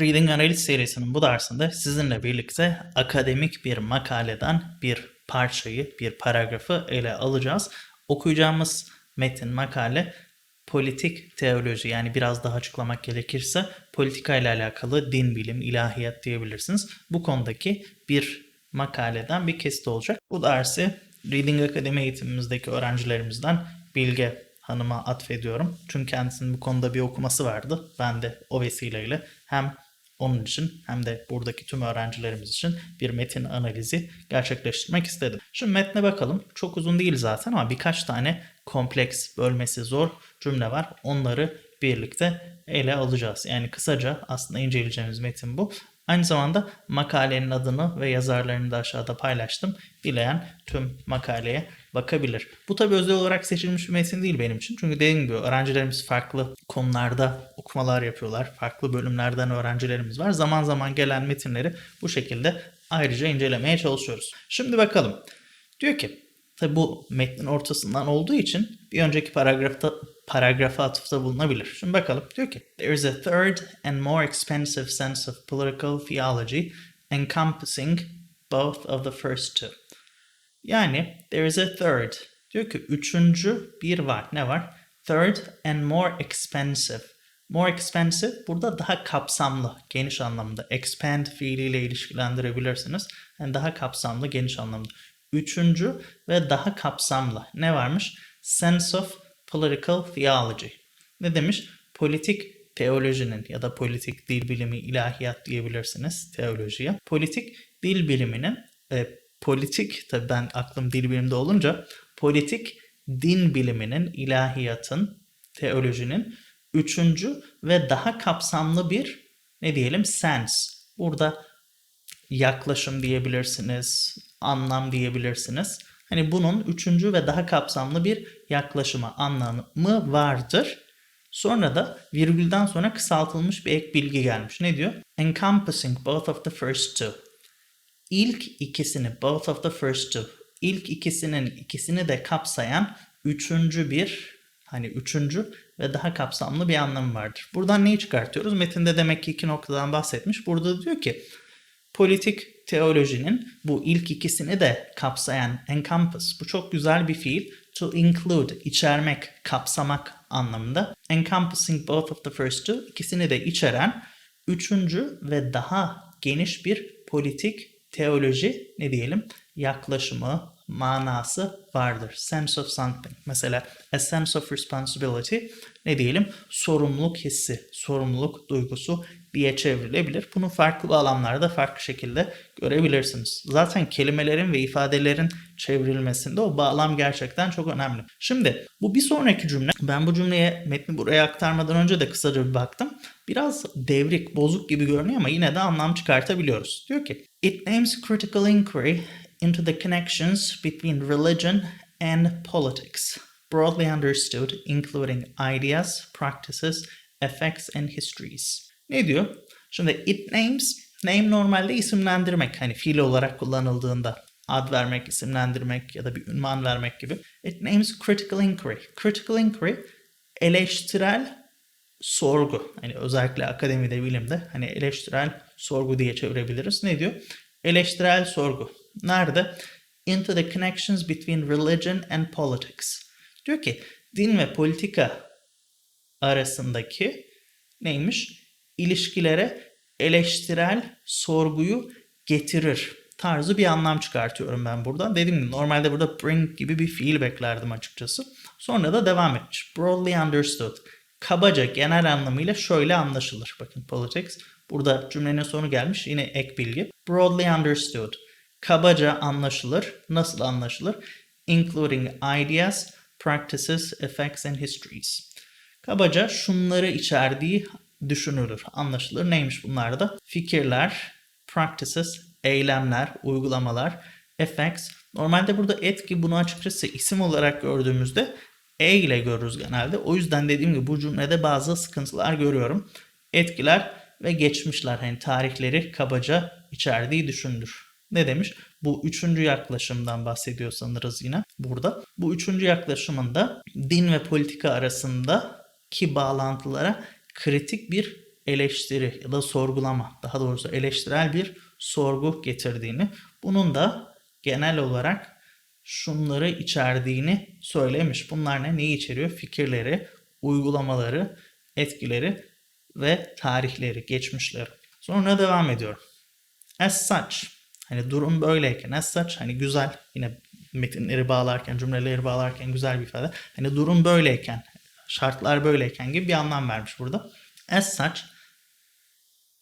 Reading Analiz serisinin bu dersinde sizinle birlikte akademik bir makaleden bir parçayı, bir paragrafı ele alacağız. Okuyacağımız metin, makale politik teoloji yani biraz daha açıklamak gerekirse politika ile alakalı din bilim, ilahiyat diyebilirsiniz. Bu konudaki bir makaleden bir kesit olacak. Bu dersi Reading Akademi eğitimimizdeki öğrencilerimizden Bilge Hanım'a atfediyorum. Çünkü kendisinin bu konuda bir okuması vardı. Ben de o vesileyle hem onun için hem de buradaki tüm öğrencilerimiz için bir metin analizi gerçekleştirmek istedim. Şimdi metne bakalım. Çok uzun değil zaten ama birkaç tane kompleks, bölmesi zor cümle var. Onları birlikte ele alacağız. Yani kısaca aslında inceleyeceğimiz metin bu. Aynı zamanda makalenin adını ve yazarlarını da aşağıda paylaştım. Dileyen tüm makaleye bakabilir. Bu tabi özel olarak seçilmiş bir metin değil benim için. Çünkü dediğim gibi öğrencilerimiz farklı konularda okumalar yapıyorlar. Farklı bölümlerden öğrencilerimiz var. Zaman zaman gelen metinleri bu şekilde ayrıca incelemeye çalışıyoruz. Şimdi bakalım. Diyor ki Tabi bu metnin ortasından olduğu için bir önceki paragrafta paragrafa atıfta bulunabilir. Şimdi bakalım. Diyor ki There is a third and more expensive sense of political theology encompassing both of the first two. Yani there is a third. Diyor ki üçüncü bir var. Ne var? Third and more expensive. More expensive burada daha kapsamlı, geniş anlamda. Expand fiiliyle ilişkilendirebilirsiniz. Yani daha kapsamlı, geniş anlamda. Üçüncü ve daha kapsamlı. Ne varmış? Sense of Political Theology. Ne demiş? Politik teolojinin ya da politik dil bilimi ilahiyat diyebilirsiniz teolojiye. Politik dil biliminin e, politik tabii ben aklım dil bilimde olunca politik din biliminin ilahiyatın teolojinin üçüncü ve daha kapsamlı bir ne diyelim sense. Burada yaklaşım diyebilirsiniz, anlam diyebilirsiniz. Hani bunun üçüncü ve daha kapsamlı bir yaklaşımı, anlamı vardır. Sonra da virgülden sonra kısaltılmış bir ek bilgi gelmiş. Ne diyor? Encompassing both of the first two. İlk ikisini, both of the first two. İlk ikisinin ikisini de kapsayan üçüncü bir, hani üçüncü ve daha kapsamlı bir anlamı vardır. Buradan neyi çıkartıyoruz? Metinde demek ki iki noktadan bahsetmiş. Burada diyor ki politik teolojinin bu ilk ikisini de kapsayan encompass bu çok güzel bir fiil to include içermek, kapsamak anlamında. Encompassing both of the first two ikisini de içeren üçüncü ve daha geniş bir politik teoloji ne diyelim yaklaşımı, manası vardır. Sense of something. Mesela a sense of responsibility ne diyelim sorumluluk hissi, sorumluluk duygusu diye çevrilebilir. Bunu farklı alanlarda farklı şekilde görebilirsiniz. Zaten kelimelerin ve ifadelerin çevrilmesinde o bağlam gerçekten çok önemli. Şimdi bu bir sonraki cümle. Ben bu cümleye metni buraya aktarmadan önce de kısaca bir baktım. Biraz devrik, bozuk gibi görünüyor ama yine de anlam çıkartabiliyoruz. Diyor ki It names critical inquiry into the connections between religion and politics, broadly understood, including ideas, practices, effects and histories. Ne diyor? Şimdi it names, name normalde isimlendirmek. Hani fiil olarak kullanıldığında ad vermek, isimlendirmek ya da bir ünvan vermek gibi. It names critical inquiry. Critical inquiry eleştirel sorgu. Hani özellikle akademide, bilimde hani eleştirel sorgu diye çevirebiliriz. Ne diyor? Eleştirel sorgu. Nerede? Into the connections between religion and politics. Diyor ki din ve politika arasındaki neymiş? İlişkilere eleştirel sorguyu getirir tarzı bir anlam çıkartıyorum ben buradan. Dediğim gibi normalde burada bring gibi bir fiil beklerdim açıkçası. Sonra da devam etmiş. Broadly understood. Kabaca genel anlamıyla şöyle anlaşılır. Bakın politics. Burada cümlenin sonu gelmiş. Yine ek bilgi. Broadly understood. Kabaca anlaşılır. Nasıl anlaşılır? Including ideas, practices, effects and histories. Kabaca şunları içerdiği düşünülür, anlaşılır. Neymiş bunlar da? Fikirler, practices, eylemler, uygulamalar, effects. Normalde burada etki bunu açıkçası isim olarak gördüğümüzde e ile görürüz genelde. O yüzden dediğim gibi bu cümlede bazı sıkıntılar görüyorum. Etkiler ve geçmişler hani tarihleri kabaca içerdiği düşünülür. Ne demiş? Bu üçüncü yaklaşımdan bahsediyor sanırız yine burada. Bu üçüncü yaklaşımında din ve politika arasındaki bağlantılara kritik bir eleştiri ya da sorgulama, daha doğrusu eleştirel bir sorgu getirdiğini, bunun da genel olarak şunları içerdiğini söylemiş. Bunlar ne? Neyi içeriyor? Fikirleri, uygulamaları, etkileri ve tarihleri, geçmişleri. Sonra devam ediyorum. As such, hani durum böyleyken, as such hani güzel, yine metinleri bağlarken, cümleleri bağlarken güzel bir ifade. Hani durum böyleyken, şartlar böyleyken gibi bir anlam vermiş burada. As such,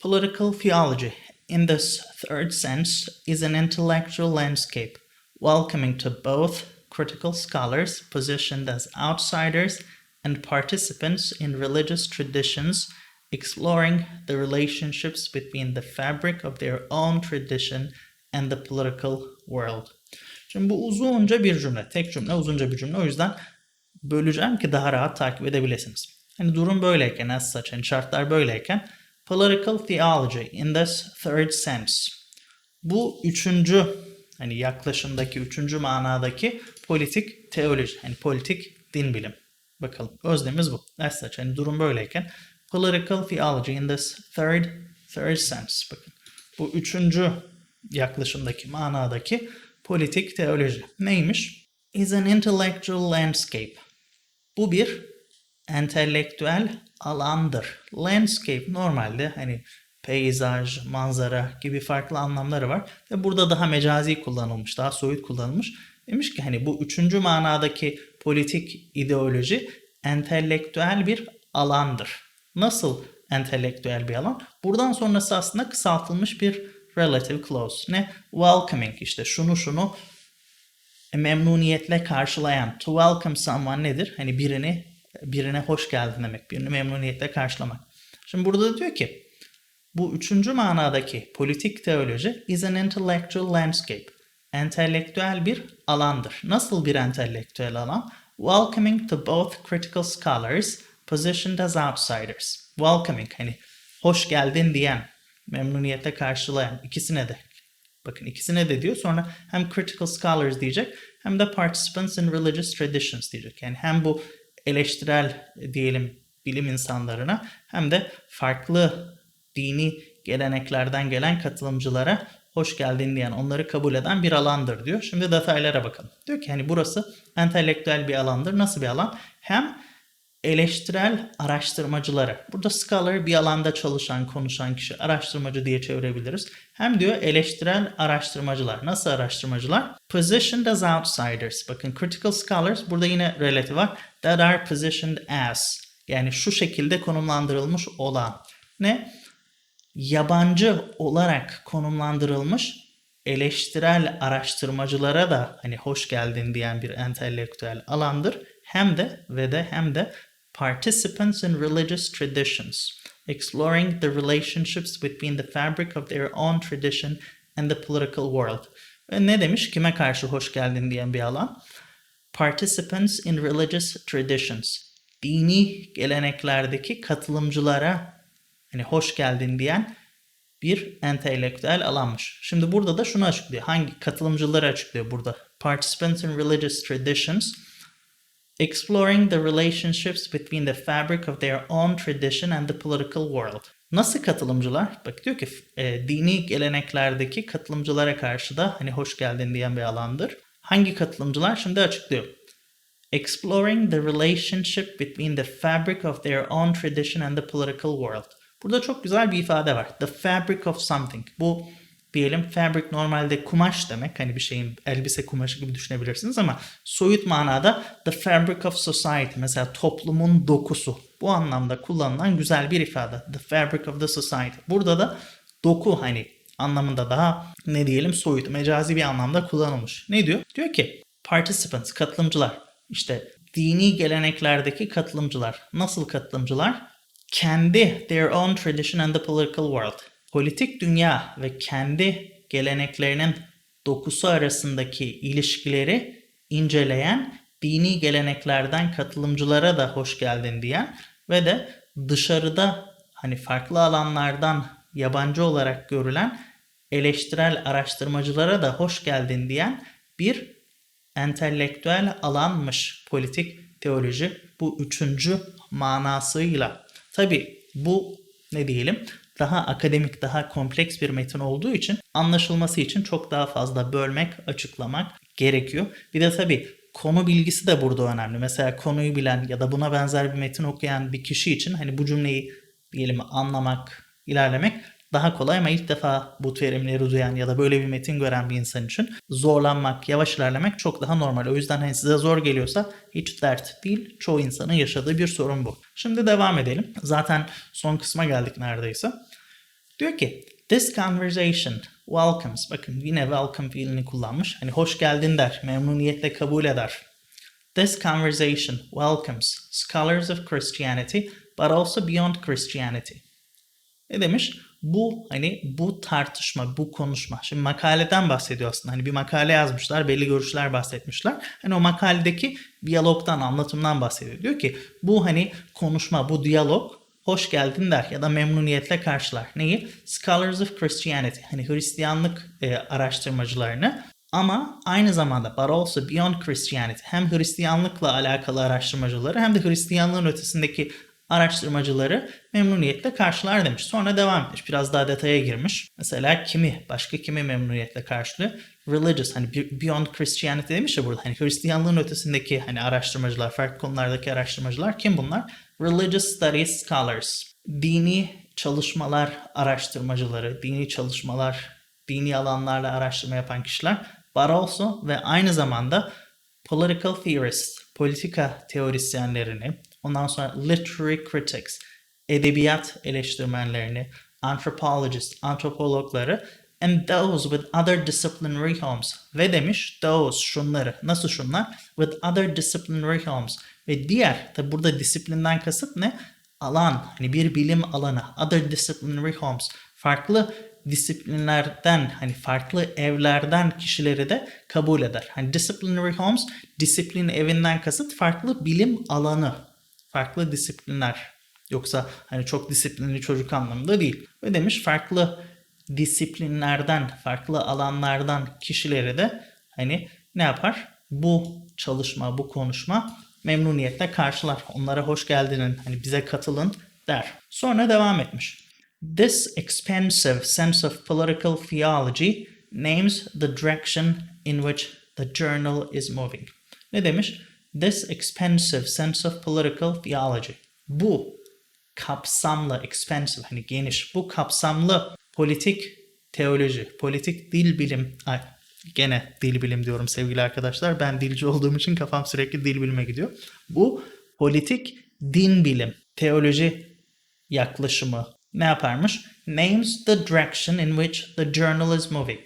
political theology in this third sense is an intellectual landscape welcoming to both critical scholars positioned as outsiders and participants in religious traditions exploring the relationships between the fabric of their own tradition and the political world. Şimdi bu uzunca bir cümle. Tek cümle, uzunca bir cümle. O yüzden böleceğim ki daha rahat takip edebilirsiniz. Hani durum böyleyken, as such, hani şartlar böyleyken political theology in this third sense. Bu üçüncü hani yaklaşımdaki üçüncü manadaki politik teoloji, hani politik din bilim. Bakalım özdemiz bu. As such, hani durum böyleyken political theology in this third third sense. Bakın bu üçüncü yaklaşımdaki manadaki politik teoloji neymiş? Is an intellectual landscape. Bu bir entelektüel alandır. Landscape normalde hani peyzaj, manzara gibi farklı anlamları var. Ve burada daha mecazi kullanılmış, daha soyut kullanılmış. Demiş ki hani bu üçüncü manadaki politik ideoloji entelektüel bir alandır. Nasıl entelektüel bir alan? Buradan sonrası aslında kısaltılmış bir relative clause. Ne? Welcoming işte şunu şunu memnuniyetle karşılayan. To welcome someone nedir? Hani birini birine hoş geldin demek. Birini memnuniyetle karşılamak. Şimdi burada da diyor ki bu üçüncü manadaki politik teoloji is an intellectual landscape. Entelektüel bir alandır. Nasıl bir entelektüel alan? Welcoming to both critical scholars positioned as outsiders. Welcoming hani hoş geldin diyen, memnuniyetle karşılayan ikisine de bakın ikisine de diyor. Sonra hem critical scholars diyecek hem de participants in religious traditions diyecek. Yani hem bu eleştirel diyelim bilim insanlarına hem de farklı dini geleneklerden gelen katılımcılara hoş geldin diyen, onları kabul eden bir alandır diyor. Şimdi detaylara bakalım. Diyor ki hani burası entelektüel bir alandır. Nasıl bir alan? Hem eleştirel araştırmacılara. Burada scholar bir alanda çalışan, konuşan kişi araştırmacı diye çevirebiliriz. Hem diyor eleştirel araştırmacılar. Nasıl araştırmacılar? Positioned as outsiders. Bakın critical scholars burada yine relative var. That are positioned as. Yani şu şekilde konumlandırılmış olan. Ne? Yabancı olarak konumlandırılmış eleştirel araştırmacılara da hani hoş geldin diyen bir entelektüel alandır. Hem de ve de hem de participants in religious traditions, exploring the relationships between the fabric of their own tradition and the political world. Ve ne demiş? Kime karşı hoş geldin diyen bir alan? Participants in religious traditions. Dini geleneklerdeki katılımcılara hani hoş geldin diyen bir entelektüel alanmış. Şimdi burada da şunu açıklıyor. Hangi katılımcıları açıklıyor burada? Participants in religious traditions exploring the relationships between the fabric of their own tradition and the political world. Nasıl katılımcılar? Bak diyor ki e, dini geleneklerdeki katılımcılara karşı da hani hoş geldin diyen bir alandır. Hangi katılımcılar? Şimdi açıklıyor. Exploring the relationship between the fabric of their own tradition and the political world. Burada çok güzel bir ifade var. The fabric of something. Bu diyelim fabric normalde kumaş demek. Hani bir şeyin elbise kumaşı gibi düşünebilirsiniz ama soyut manada the fabric of society mesela toplumun dokusu. Bu anlamda kullanılan güzel bir ifade. The fabric of the society. Burada da doku hani anlamında daha ne diyelim soyut mecazi bir anlamda kullanılmış. Ne diyor? Diyor ki participants katılımcılar işte dini geleneklerdeki katılımcılar. Nasıl katılımcılar? Kendi their own tradition and the political world politik dünya ve kendi geleneklerinin dokusu arasındaki ilişkileri inceleyen dini geleneklerden katılımcılara da hoş geldin diyen ve de dışarıda hani farklı alanlardan yabancı olarak görülen eleştirel araştırmacılara da hoş geldin diyen bir entelektüel alanmış politik teoloji bu üçüncü manasıyla. Tabi bu ne diyelim daha akademik, daha kompleks bir metin olduğu için anlaşılması için çok daha fazla bölmek, açıklamak gerekiyor. Bir de tabii konu bilgisi de burada önemli. Mesela konuyu bilen ya da buna benzer bir metin okuyan bir kişi için hani bu cümleyi diyelim anlamak, ilerlemek daha kolay ama ilk defa bu terimleri duyan ya da böyle bir metin gören bir insan için zorlanmak, yavaş ilerlemek çok daha normal. O yüzden hani size zor geliyorsa hiç dert değil. Çoğu insanın yaşadığı bir sorun bu. Şimdi devam edelim. Zaten son kısma geldik neredeyse. Diyor ki This conversation welcomes. Bakın yine welcome fiilini kullanmış. Hani hoş geldin der. Memnuniyetle kabul eder. This conversation welcomes scholars of Christianity but also beyond Christianity. Ne demiş? Bu hani bu tartışma, bu konuşma. Şimdi makaleden bahsediyor aslında. Hani bir makale yazmışlar, belli görüşler bahsetmişler. Hani o makaledeki diyalogdan, anlatımdan bahsediyor. Diyor ki bu hani konuşma, bu diyalog hoş geldin der ya da memnuniyetle karşılar. Neyi? Scholars of Christianity. Hani Hristiyanlık e, araştırmacılarını ama aynı zamanda but also beyond Christianity hem Hristiyanlıkla alakalı araştırmacıları hem de Hristiyanlığın ötesindeki araştırmacıları memnuniyetle karşılar demiş. Sonra devam etmiş. Biraz daha detaya girmiş. Mesela kimi, başka kimi memnuniyetle karşılıyor? Religious, hani beyond Christianity demiş ya burada. Hani Hristiyanlığın ötesindeki hani araştırmacılar, farklı konulardaki araştırmacılar kim bunlar? Religious Studies Scholars. Dini çalışmalar araştırmacıları, dini çalışmalar, dini alanlarla araştırma yapan kişiler. But also ve aynı zamanda political theorists, politika teorisyenlerini, ondan sonra literary critics, edebiyat eleştirmenlerini, anthropologists, antropologları and those with other disciplinary homes. Ve demiş those şunları. Nasıl şunlar? With other disciplinary homes. Ve diğer, tabi burada disiplinden kasıt ne? Alan, hani bir bilim alanı. Other disciplinary homes. Farklı disiplinlerden hani farklı evlerden kişileri de kabul eder. Hani disciplinary homes disiplin evinden kasıt farklı bilim alanı. Farklı disiplinler. Yoksa hani çok disiplinli çocuk anlamında değil. Ve demiş farklı disiplinlerden, farklı alanlardan kişileri de hani ne yapar? Bu çalışma, bu konuşma memnuniyetle karşılar. Onlara hoş geldinin, hani bize katılın der. Sonra devam etmiş. This expansive sense of political theology names the direction in which the journal is moving. Ne demiş? This expansive sense of political theology. Bu kapsamlı, expansive hani geniş, bu kapsamlı politik teoloji, politik dil bilim, ay gene dil bilim diyorum sevgili arkadaşlar. Ben dilci olduğum için kafam sürekli dil bilime gidiyor. Bu politik din bilim, teoloji yaklaşımı ne yaparmış? Names the direction in which the journal is moving.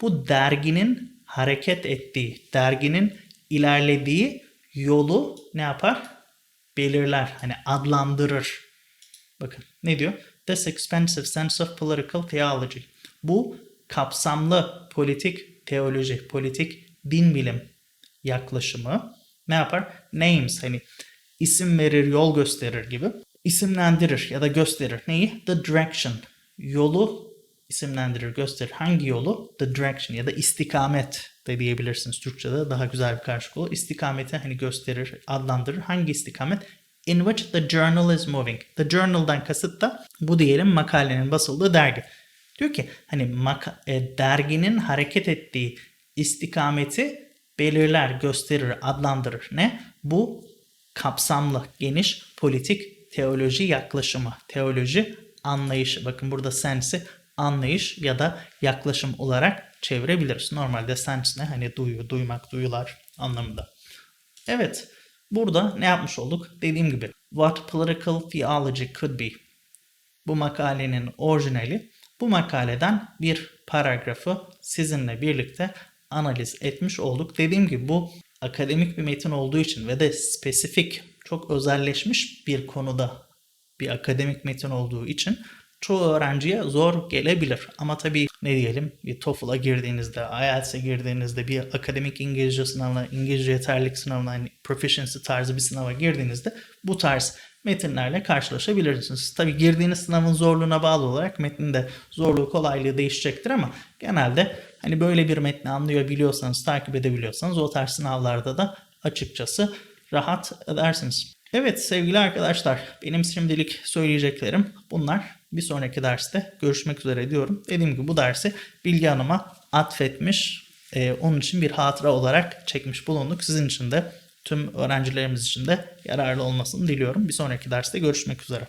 Bu derginin hareket ettiği, derginin ilerlediği yolu ne yapar? Belirler, hani adlandırır. Bakın ne diyor? This expensive sense of political theology. Bu kapsamlı politik teoloji, politik din bilim yaklaşımı ne yapar? Names hani isim verir, yol gösterir gibi isimlendirir ya da gösterir. Neyi? The direction. Yolu isimlendirir, gösterir. Hangi yolu? The direction ya da istikamet de diyebilirsiniz Türkçe'de daha güzel bir karşılık olur. İstikameti hani gösterir, adlandırır. Hangi istikamet? In which the journal is moving. The journal'dan kasıt da bu diyelim makalenin basıldığı dergi. Diyor ki hani maka- e, derginin hareket ettiği istikameti belirler, gösterir, adlandırır. Ne? Bu kapsamlı, geniş politik teoloji yaklaşımı, teoloji anlayışı. Bakın burada sensi anlayış ya da yaklaşım olarak çevirebiliriz. Normalde sense ne? Hani duyu, duymak, duyular anlamında. Evet, burada ne yapmış olduk? Dediğim gibi, what political theology could be. Bu makalenin orijinali. Bu makaleden bir paragrafı sizinle birlikte analiz etmiş olduk. Dediğim gibi bu akademik bir metin olduğu için ve de spesifik, çok özelleşmiş bir konuda bir akademik metin olduğu için çoğu öğrenciye zor gelebilir. Ama tabii ne diyelim bir TOEFL'a girdiğinizde, IELTS'e girdiğinizde, bir akademik İngilizce sınavına, İngilizce yeterlilik sınavına, hani proficiency tarzı bir sınava girdiğinizde bu tarz metinlerle karşılaşabilirsiniz. Tabii girdiğiniz sınavın zorluğuna bağlı olarak metnin de zorluğu kolaylığı değişecektir ama genelde hani böyle bir metni anlıyor biliyorsanız, takip edebiliyorsanız o tarz sınavlarda da açıkçası rahat edersiniz. Evet sevgili arkadaşlar benim şimdilik söyleyeceklerim bunlar. Bir sonraki derste görüşmek üzere diyorum. Dediğim gibi bu dersi Bilge Hanım'a atfetmiş. e, onun için bir hatıra olarak çekmiş bulunduk. Sizin için de tüm öğrencilerimiz için de yararlı olmasını diliyorum. Bir sonraki derste görüşmek üzere.